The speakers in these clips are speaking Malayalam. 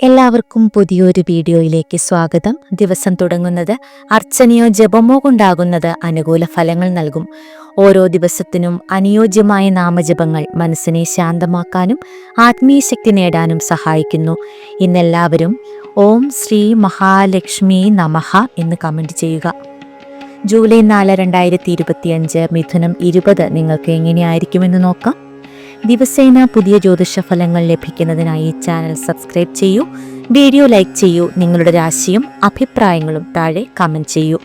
എല്ലാവർക്കും പുതിയൊരു വീഡിയോയിലേക്ക് സ്വാഗതം. ദിവസം തുടങ്ങുന്നത് അർച്ചനയോ ജപമോ കൊണ്ടാകുന്നത് അനുകൂല ഫലങ്ങൾ നൽകും. ഓരോ ദിവസത്തിനും അനുയോജ്യമായ നാമജപങ്ങൾ മനസ്സിനെ ശാന്തമാക്കാനും ആത്മീയ ശക്തി നേടാനും സഹായിക്കുന്നു. ഇന്നെല്ലാവരും ഓം ശ്രീ മഹാലക്ഷ്മി നമഹ എന്ന് കമന്റ് ചെയ്യുക. ജൂലൈ നാല് രണ്ടായിരത്തി ഇരുപത്തിയഞ്ച് മിഥുനം ഇരുപത് നിങ്ങൾക്ക് എങ്ങനെയായിരിക്കുമെന്ന് നോക്കാം. ദിവസേന പുതിയ ജ്യോതിഷ ഫലങ്ങൾ ലഭിക്കുന്നതിനായി ചാനൽ സബ്സ്ക്രൈബ് ചെയ്യൂ. വീഡിയോ ലൈക്ക് ചെയ്യൂ. നിങ്ങളുടെ രാശിയും അഭിപ്രായങ്ങളും താഴെ കമന്റ് ചെയ്യൂ.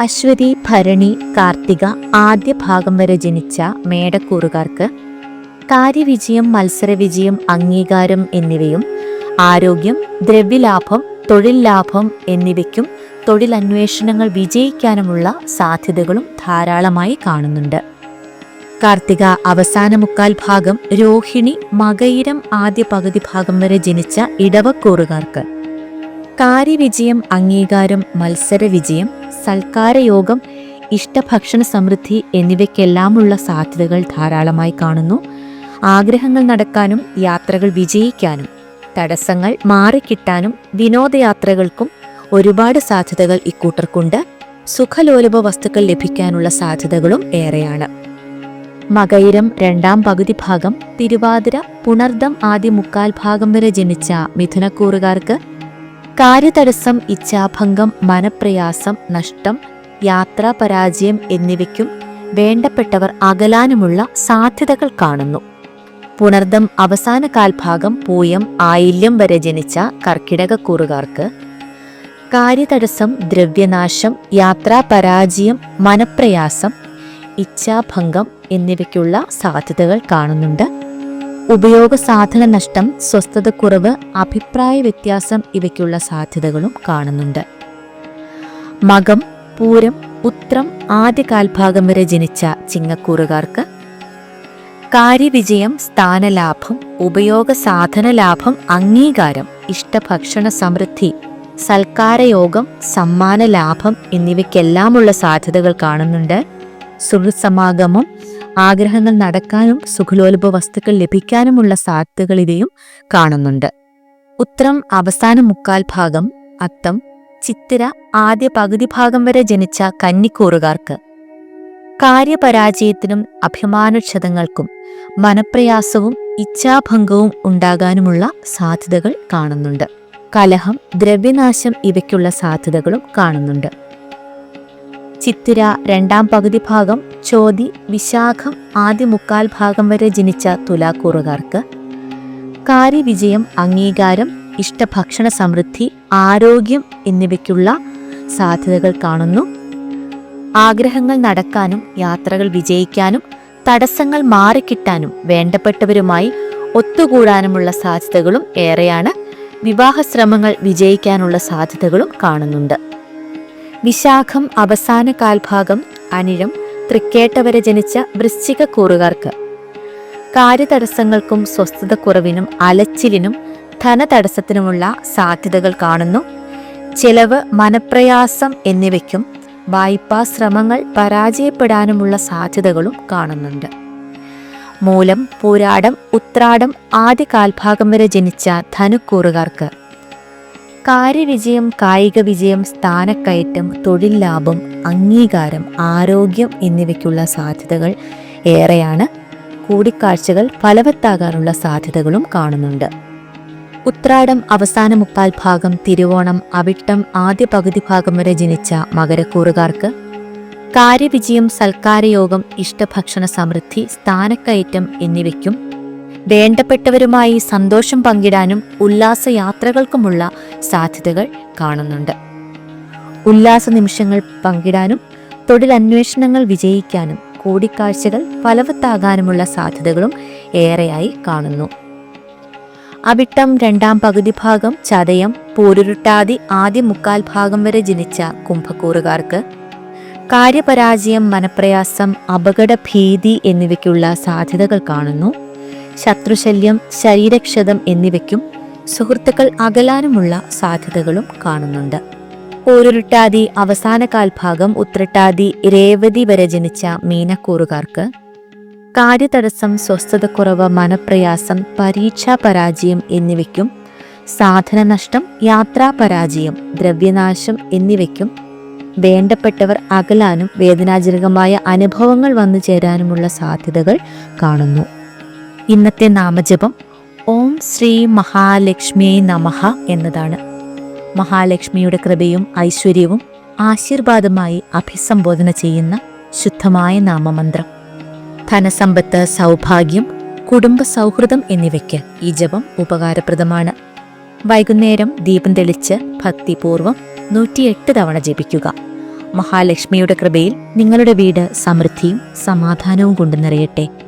അശ്വതി ഭരണി കാർത്തിക ആദ്യ ഭാഗം വരെ ജനിച്ച മേടക്കൂറുകാർക്ക് കാര്യവിജയം മത്സരവിജയം അംഗീകാരം എന്നിവയും ആരോഗ്യം ദ്രവ്യലാഭം തൊഴിൽ ലാഭം എന്നിവയ്ക്കും തൊഴിലന്വേഷണങ്ങൾ വിജയിക്കാനുമുള്ള സാധ്യതകളും ധാരാളമായി കാണുന്നുണ്ട്. കാർത്തിക അവസാന മുക്കാൽ ഭാഗം രോഹിണി മകയിരം ആദ്യ പകുതി ഭാഗം വരെ ജനിച്ച ഇടവക്കൂറുകാർക്ക്. കാര്യവിജയം അംഗീകാരം മത്സര വിജയം സൽക്കാരയോഗം ഇഷ്ടഭക്ഷണ സമൃദ്ധി എന്നിവയ്ക്കെല്ലാമുള്ള സാധ്യതകൾ ധാരാളമായി കാണുന്നു. ആഗ്രഹങ്ങൾ നടക്കാനും യാത്രകൾ വിജയിക്കാനും തടസ്സങ്ങൾ മാറിക്കിട്ടാനും വിനോദയാത്രകൾക്കും ഒരുപാട് സാധ്യതകൾ ഇക്കൂട്ടർക്കുണ്ട്. സുഖലോലുപ വസ്തുക്കൾ ലഭിക്കാനുള്ള സാധ്യതകളും ഏറെയാണ്. മകയിരം രണ്ടാം പകുതി ഭാഗം തിരുവാതിര പുണർദം ആദ്യ മുക്കാൽ ഭാഗം വരെ ജനിച്ച മിഥുനക്കൂറുകാർക്ക് കാര്യതടസ്സം ഇച്ഛാഭംഗം മനപ്രയാസം നഷ്ടം യാത്രാ പരാജയം എന്നിവയ്ക്കും വേണ്ടപ്പെട്ടവർ അകലാനുമുള്ള സാധ്യതകൾ കാണുന്നു. പുണർദം അവസാന കാൽഭാഗം പൂയം ആയില്യം വരെ ജനിച്ച കർക്കിടകക്കൂറുകാർക്ക് കാര്യതടസ്സം ദ്രവ്യനാശം യാത്രാ പരാജയം മനപ്രയാസം ഇച്ഛാഭംഗം എന്നിവയ്ക്കുള്ള സാധ്യതകൾ കാണുന്നുണ്ട്. ഉപയോഗ സാധന നഷ്ടം സ്വസ്ഥതക്കുറവ് അഭിപ്രായ വ്യത്യാസം ഇവയ്ക്കുള്ള സാധ്യതകളും കാണുന്നുണ്ട്. മകം പൂരം ഉത്രം ആദ്യ കാൽഭാഗം വരെ ജനിച്ച ചിങ്ങക്കൂറുകാർക്ക് കാര്യവിജയം സ്ഥാനലാഭം ഉപയോഗ സാധന ലാഭം അംഗീകാരം ഇഷ്ടഭക്ഷണ സമൃദ്ധി സൽക്കാരയോഗം സമ്മാന ലാഭം എന്നിവയ്ക്കെല്ലാമുള്ള സാധ്യതകൾ കാണുന്നുണ്ട്. സുഹൃസമാഗമം ആഗ്രഹങ്ങൾ നടക്കാനും സുഖലോലുപ വസ്തുക്കൾ ലഭിക്കാനുമുള്ള സാധ്യതകൾ ഇവയും കാണുന്നുണ്ട്. ഉത്രം അവസാന മുക്കാൽ ഭാഗം അത്തം ചിത്തിര ആദ്യ പകുതി ഭാഗം വരെ ജനിച്ച കന്നിക്കൂറുകാർക്ക്. കാര്യപരാജയത്തിനും അഭിമാനക്ഷതങ്ങൾക്കും മനപ്രയാസവും ഇച്ഛാഭംഗവും ഉണ്ടാകാനുമുള്ള സാധ്യതകൾ കാണുന്നുണ്ട്. കലഹം ദ്രവ്യനാശം ഇവയ്ക്കുള്ള സാധ്യതകളും കാണുന്നുണ്ട്. ചിത്തിര രണ്ടാം പകുതി ഭാഗം ചോതി വിശാഖം ആദ്യ മുക്കാൽ ഭാഗം വരെ ജനിച്ച തുലാക്കൂറുകാർക്ക്. കാര്യവിജയം അംഗീകാരം ഇഷ്ടഭക്ഷണ സമൃദ്ധി ആരോഗ്യം എന്നിവയ്ക്കുള്ള സാധ്യതകൾ കാണുന്നു. ആഗ്രഹങ്ങൾ നടക്കാനും യാത്രകൾ വിജയിക്കാനും തടസ്സങ്ങൾ മാറിക്കിട്ടാനും വേണ്ടപ്പെട്ടവരുമായി ഒത്തുകൂടാനുമുള്ള സാധ്യതകളും ഏറെയാണ്. വിവാഹശ്രമങ്ങൾ വിജയിക്കാനുള്ള സാധ്യതകളും കാണുന്നുണ്ട്. വിശാഖം അവസാന കാൽഭാഗം അനിഴം തൃക്കേട്ട വരെ ജനിച്ച വൃശ്ചിക കൂറുകാർക്ക്. കാര്യതടസ്സങ്ങൾക്കും സ്വസ്ഥതക്കുറവിനും അലച്ചിലിനും ധനതടസ്സത്തിനുമുള്ള സാധ്യതകൾ കാണുന്നു. ചെലവ് മനപ്രയാസം എന്നിവയ്ക്കും വായ്പാ ശ്രമങ്ങൾ പരാജയപ്പെടാനുമുള്ള സാധ്യതകളും കാണുന്നുണ്ട്. മൂലം പൂരാടം ഉത്രാടം ആദ്യ കാൽഭാഗം വരെ ജനിച്ച ധനുക്കൂറുകാർക്ക് കാര്യവിജയം കായിക വിജയം സ്ഥാനക്കയറ്റം തൊഴിൽ ലാഭം അംഗീകാരം ആരോഗ്യം എന്നിവയ്ക്കുള്ള സാധ്യതകൾ ഏറെയാണ് കൂടിക്കാഴ്ചകൾ ഫലവത്താകാനുള്ള സാധ്യതകളും കാണുന്നുണ്ട്. ഉത്രാടം അവസാന മുക്കാൽ ഭാഗം തിരുവോണം അവിട്ടം ആദ്യ പകുതി ഭാഗം വരെ ജനിച്ച മകരക്കൂറുകാർക്ക് കാര്യവിജയം സൽക്കാരയോഗം ഇഷ്ടഭക്ഷണ സമൃദ്ധി സ്ഥാനക്കയറ്റം എന്നിവയ്ക്കും വേണ്ടപ്പെട്ടവരുമായി സന്തോഷം പങ്കിടാനും ഉല്ലാസയാത്രകൾക്കുമുള്ള സാധ്യതകൾ കാണുന്നുണ്ട്. ഉല്ലാസ നിമിഷങ്ങൾ പങ്കിടാനും തൊഴിലന്വേഷണങ്ങൾ വിജയിക്കാനും കൂടിക്കാഴ്ചകൾ ഫലവത്താകാനുമുള്ള സാധ്യതകളും ഏറെയായി കാണുന്നു. അവിട്ടം രണ്ടാം പകുതി ഭാഗം ചതയം പോരുരുട്ടാതി ആദ്യ മുക്കാൽ ഭാഗം വരെ ജനിച്ച കുംഭക്കൂറുകാർക്ക് കാര്യപരാജയം മനപ്രയാസം അപകട ഭീതി എന്നിവയ്ക്കുള്ള സാധ്യതകൾ കാണുന്നു. ശത്രുശല്യം ശരീരക്ഷതം എന്നിവയ്ക്കും സുഹൃത്തുക്കൾ അകലാനുമുള്ള സാധ്യതകളും കാണുന്നുണ്ട്. ഓരുരുട്ടാതി അവസാന കാൽഭാഗം ഉത്രട്ടാതി രേവതി വരെ ജനിച്ച മീനക്കൂറുകാർക്ക് കാര്യതടസ്സം സ്വസ്ഥതക്കുറവ് മനപ്രയാസം പരീക്ഷാ പരാജയം എന്നിവയ്ക്കും സാധനനഷ്ടം യാത്രാപരാജയം ദ്രവ്യനാശം എന്നിവയ്ക്കും വേണ്ടപ്പെട്ടവർ അകലാനും വേദനാജനകമായ അനുഭവങ്ങൾ വന്നു ചേരാനുമുള്ള സാധ്യതകൾ കാണുന്നു. ഇന്നത്തെ നാമജപം ഓം ശ്രീ മഹാലക്ഷ്മിയെ നമഹ എന്നതാണ്. മഹാലക്ഷ്മിയുടെ കൃപയും ഐശ്വര്യവും ആശീർവാദമായി അഭിസംബോധന ചെയ്യുന്ന ശുദ്ധമായ നാമമന്ത്രം. ധനസമ്പത്ത് സൗഭാഗ്യം കുടുംബ സൗഹൃദം എന്നിവയ്ക്ക് ഈ ജപം ഉപകാരപ്രദമാണ്. വൈകുന്നേരം ദീപം തെളിച്ച് ഭക്തിപൂർവം നൂറ്റിയെട്ട് തവണ ജപിക്കുക. മഹാലക്ഷ്മിയുടെ കൃപയിൽ നിങ്ങളുടെ വീട് സമൃദ്ധിയും സമാധാനവും കൊണ്ടു നിറയട്ടെ.